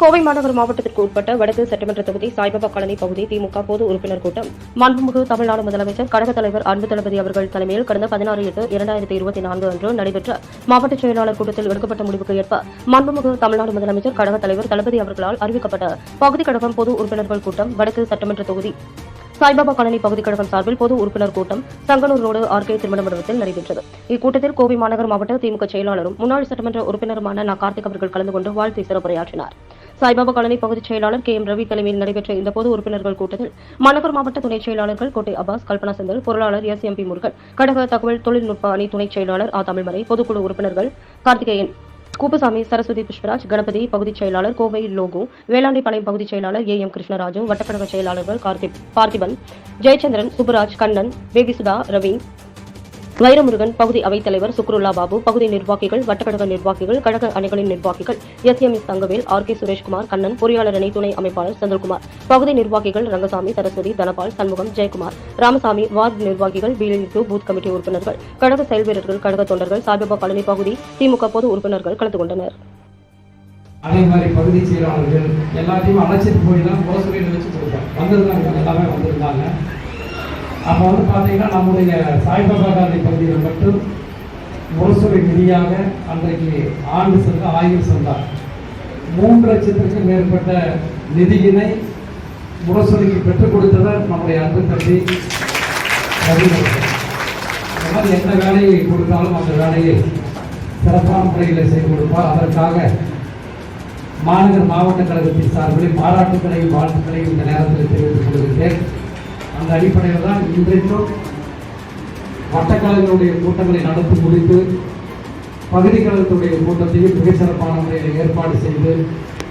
கோவை மாநகர் மாவட்டத்திற்கு உட்பட்ட வடக்கு சட்டமன்ற தொகுதி சாய்பாபா காலனி பகுதி திமுக பொது உறுப்பினர் கூட்டம். மாண்புமிகு தமிழ்நாடு முதலமைச்சர் கழக தலைவர் அன்பு தளபதி அவர்கள் தலைமையில் கடந்த பதினாறு எட்டு இரண்டாயிரத்தி இருபத்தி நான்கு அன்று நடைபெற்ற மாவட்ட செயலாளர் கூட்டத்தில் எடுக்கப்பட்ட முடிவுக்கு ஏற்ப மாண்புமிகு தமிழ்நாடு முதலமைச்சர் கழக தலைவர் தளபதி அவர்களால் அறிவிக்கப்பட்ட பகுதி கழகம் பொது உறுப்பினர்கள் கூட்டம் வடக்கு சட்டமன்ற தொகுதி சாய்பாபா காலனி பகுதி கழகம் சார்பில் பொது உறுப்பினர் கூட்டம் சங்கனூர் ரோடு ஆர்கே திருமண மண்டபத்தில் நடைபெற்றது. இக்கூட்டத்தில் கோவை மாநகர் மாவட்ட திமுக செயலாளரும் முன்னாள் சட்டமன்ற உறுப்பினருமான நா. கார்த்திக் அவர்கள் கலந்து கொண்டு வாழ்த்து சிறப்புரையாற்றினார். சாய்பாபா காலனி பகுதிச் செயலாளர் கே எம் ரவி தலைமையில் நடைபெற்ற இந்த பொது உறுப்பினர்கள் கூட்டத்தில் மாநகர் மாவட்ட துணைச் செயலாளர்கள் கோட்டை அப்பாஸ் கல்பனா செந்தில் பொருளாளர் எஸ். எம். பி. முருகன் கழக தகவல் தொழில்நுட்ப அணி துணைச் செயலாளர் ஆ. தமிழ்மறை பொதுக்குழு உறுப்பினர்கள் கார்த்திகேயன் கூப்பசாமி சரஸ்வதி புஷ்பராஜ் கணபதி பகுதிச் செயலாளர் கோவை லோகு வேளாண்மைப்பாளையம் பகுதிச் செயலாளர் ஏ. எம். கிருஷ்ணராஜு வட்டக்கழக செயலாளர்கள் கார்த்திக் பார்த்திபன் ஜெயச்சந்திரன் சுப்புராஜ் கண்ணன் வேகிசுதா ரவி வைரமுருகன் பகுதி அவைத்தலைவர் சுக்ருல்லா பாபு பகுதி நிர்வாகிகள் வட்டக்கழக நிர்வாகிகள் கழக அணிகளின் நிர்வாகிகள் S M S Thangavel R K Sureshkumar Kannan பொறியாளர் அணி துணை அமைப்பாளர் செந்தில்குமார் பகுதி நிர்வாகிகள் ரங்கசாமி சரஸ்வதி தனபால் சண்முகம் ஜெயக்குமார் ராமசாமி வார்டு நிர்வாகிகள் பிஎல்இ டூ பூத் கமிட்டி உறுப்பினர்கள் கழக செயல்வீரர்கள் கழக தொண்டர்கள் சாய்பாபா காலனி பகுதி திமுக பொது உறுப்பினர்கள் கலந்து கொண்டனர். அதே மாதிரி பகுதி செயலாளர்கள் எல்லாத்தையும் அழைச்சிட்டு போய் தான் வச்சு கொடுத்தோம் வந்திருந்தாங்க எல்லாமே வந்திருந்தாங்க. அப்போ வந்து பார்த்தீங்கன்னா நம்முடைய சாய்பாபா காந்தி பகுதியில் மட்டும் முரசொலி நிதியாக அன்றைக்கு ஆண்டு சந்தா ஆய்வு சென்றார். மூன்று லட்சத்திற்கும் மேற்பட்ட நிதியினை முரசுரைக்கு பெற்றுக் கொடுத்தவர் நம்முடைய அன்பு தம்பி அதனால் எந்த வேலையை கொடுத்தாலும் அந்த வேலையை சிறப்பான முறையில் செய்து கொடுப்பார். அதற்காக மாநகர் மாவட்ட கழகத்தின் சார்பில் பாராட்டுக்களையும் வாழ்த்துக்களையும் இந்த நேரத்தில் தெரிவித்துக் அடிப்படையில் தான் இன்றைக்கும் வட்டக்கழகங்களுடைய கூட்டங்களை நடத்தி முடித்து பகுதி கழகத்துடைய கூட்டத்தையும் மிக சிறப்பான முறையில் ஏற்பாடு செய்து